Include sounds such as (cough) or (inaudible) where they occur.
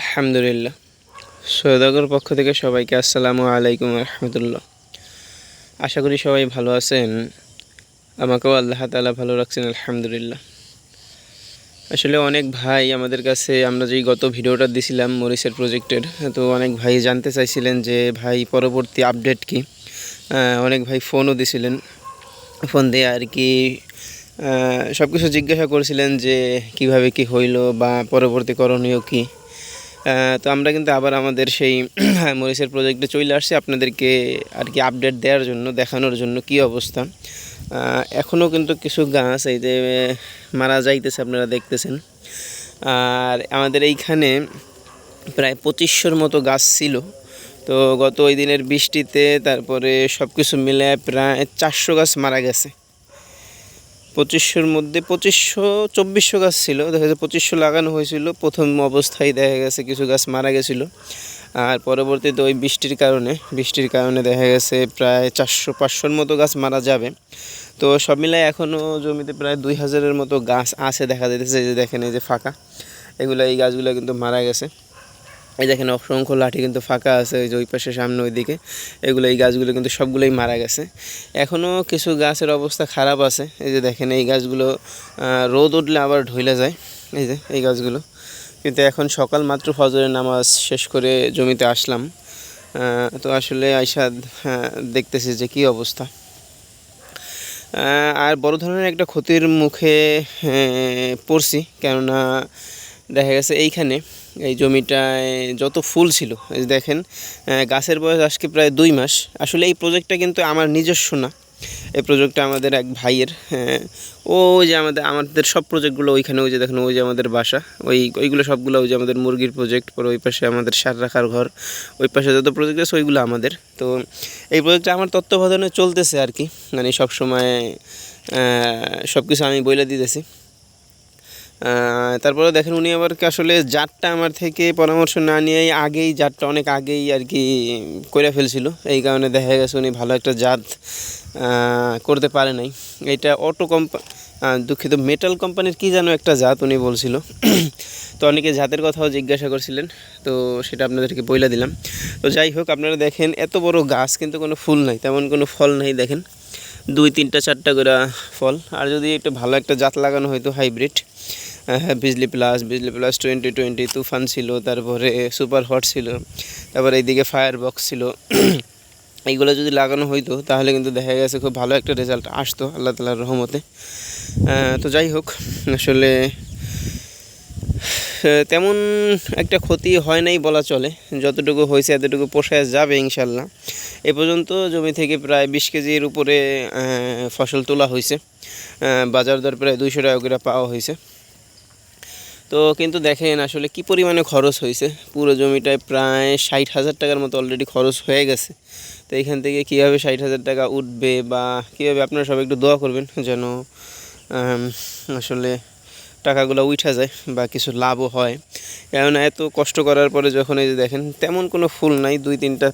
আলহামদুলিল্লাহ। সৈয়দগর পক্ষ থেকে সবাইকে আসসালামু আলাইকুম রহমতুল্লাহ। আশা করি সবাই ভালো আছেন। আমাকেও আল্লাহ তালা ভালো রাখছেন, আলহামদুলিল্লাহ। আসলে অনেক ভাই আমাদের কাছে, আমরা যেই গত ভিডিওটা দিছিলাম মরিসের প্রজেক্টের, তো অনেক ভাই জানতে চাইছিলেন যে ভাই পরবর্তী আপডেট কি। অনেক ভাই ফোনও দিছিলেন। ফোন দিয়ে আর কি সব কিছু জিজ্ঞাসা করেছিলেন যে কীভাবে কি হইল বা পরবর্তী করণীয় কি। তো আমরা কিন্তু আবার আমাদের সেই মরিচের প্রজেক্টে চলে আসছি আপনাদেরকে আর কি আপডেট দেওয়ার জন্য, দেখানোর জন্য কি অবস্থা। এখনও কিন্তু কিছু গাছ এই যে মারা যাইতেছে আপনারা দেখতেছেন। আর আমাদের এইখানে প্রায় পঁচিশশোর মতো গাছ ছিল। তো গত ওই দিনের বৃষ্টিতে তারপরে সব কিছু মিলে প্রায় চারশো গাছ মারা গেছে। পঁচিশশোর মধ্যে, পঁচিশশো, চব্বিশশো গাছ ছিল। দেখা যাচ্ছে পঁচিশশো লাগানো হয়েছিল। প্রথম অবস্থায় দেখা গেছে কিছু গাছ মারা গেছিল। আর পরবর্তীতে ওই বৃষ্টির কারণে বৃষ্টির কারণে দেখা গেছে প্রায় চারশো, পাঁচশোর মতো গাছ মারা যাবে। তো সব মিলাই এখনও জমিতে প্রায় দুই হাজারের মতো গাছ আছে দেখা যাইতেছে। যে দেখেন, এই যে ফাঁকা। এগুলো, এই গাছগুলো কিন্তু মারা গেছে। এই দেখেন অসংখ্য লাঠি কিন্তু ফাঁকা আছে ওই যে ওই পাশে সামনে ওইদিকে। এগুলো এই গাছগুলো কিন্তু সবগুলোই মারা গেছে। এখনও কিছু গাছের অবস্থা খারাপ আছে। এই যে দেখেন এই গাছগুলো রোদ উঠলে আবার ঢইলে যায়। এই যে এই গাছগুলো। কিন্তু এখন সকাল মাত্র ফজরের নামাজ শেষ করে জমিতে আসলাম। তো আসলে আইসা হ্যাঁ, দেখতেছি যে কি অবস্থা। আর বড় ধরনের একটা ক্ষতির মুখে পড়ছি। কেননা দেখা গেছে এইখানে এই জমিটায় যত ফুল ছিল দেখেন গাছের বয়স আজকে প্রায় দুই মাস। আসলে এই প্রজেক্টটা কিন্তু আমার নিজস্ব না। এই প্রজেক্টটা আমাদের এক ভাইয়ের ও যে আমাদের আমাদের সব প্রজেক্টগুলো ওইখানে, ওই যে দেখেন, ওই যে আমাদের বাসা। ওই, ওইগুলো সবগুলো ওই যে আমাদের মুরগির প্রজেক্ট পরে ওই পাশে আমাদের সার রাখার ঘর, ওই পাশে যত প্রজেক্ট আছে ওইগুলো আমাদের। তো এই প্রজেক্টটা আমার তত্ত্বাবধানে চলতেছে আর কি। মানে সব সময় সব কিছু আমি বইলে দিতেছি। তারপরে দেখেন উনি আবার আসলে জাতটা আমার থেকে পরামর্শ না নিয়েই আগেই জাতটা অনেক আগেই আর কি করে ফেলছিল। এই কারণে দেখা গেছে উনি ভালো একটা জাত করতে পারে নাই। এটা অটো কোম্পা দুঃখিত মেটাল কোম্পানির কি যেন একটা জাত উনি বলছিল। তো অনেকে জাতের কথাও জিজ্ঞাসা করছিলেন, তো সেটা আপনাদেরকে বইলা দিলাম। তো যাই হোক, আপনারা দেখেন এত বড় গাছ, কিন্তু কোনো ফুল নাই, তেমন কোনো ফল নাই দেখেন। দুই, তিনটা, চারটা করে ফল। আর যদি একটু ভালো একটা জাত লাগানো হয়তো hybrid Bijli plus Bijli plus twenty twenty Tufan ছিল, তারপরে সুপার হট ছিল, তারপরে এইদিকে ফায়ার বক্স ছিল। (clears throat) এইগুলো যদি লাগানো হইতো, তাহলে কিন্তু দেখা গেছে খুব ভালো একটা রেজাল্ট আসতো আল্লাহ তালার রহমতে। তো যাই হোক, আসলে তেমন একটা ক্ষতি হয় নাই বলা চলে। যতটুকু হয়েছে, এতটুকু পোষায় যাবে ইনশাল্লাহ এ পর্যন্ত জমি থেকে প্রায় বিশ কেজির উপরে ফসল তোলা হয়েছে। বাজার দর প্রায় দুইশো টাকা করে পাওয়া হয়েছে। তো কিন্তু দেখেন আসলে কি পরিমাণে খরচ হয়েছে? পুরো জমিটায় প্রায় ষাট হাজার টাকার মতো অলরেডি খরচ হয়ে গেছে। তো এখান থেকে কীভাবে ষাট হাজার টাকা উঠবে বা কীভাবে আপনারা সবাই একটু দোয়া করবেন যেন আসলে টাকাগুলো উঠা যায় বা কিছু লাভও হয়। কেননা এত কষ্ট করার পরে যখন এই যে দেখেন, তেমন কোনো ফুল নাই, দুই তিনটা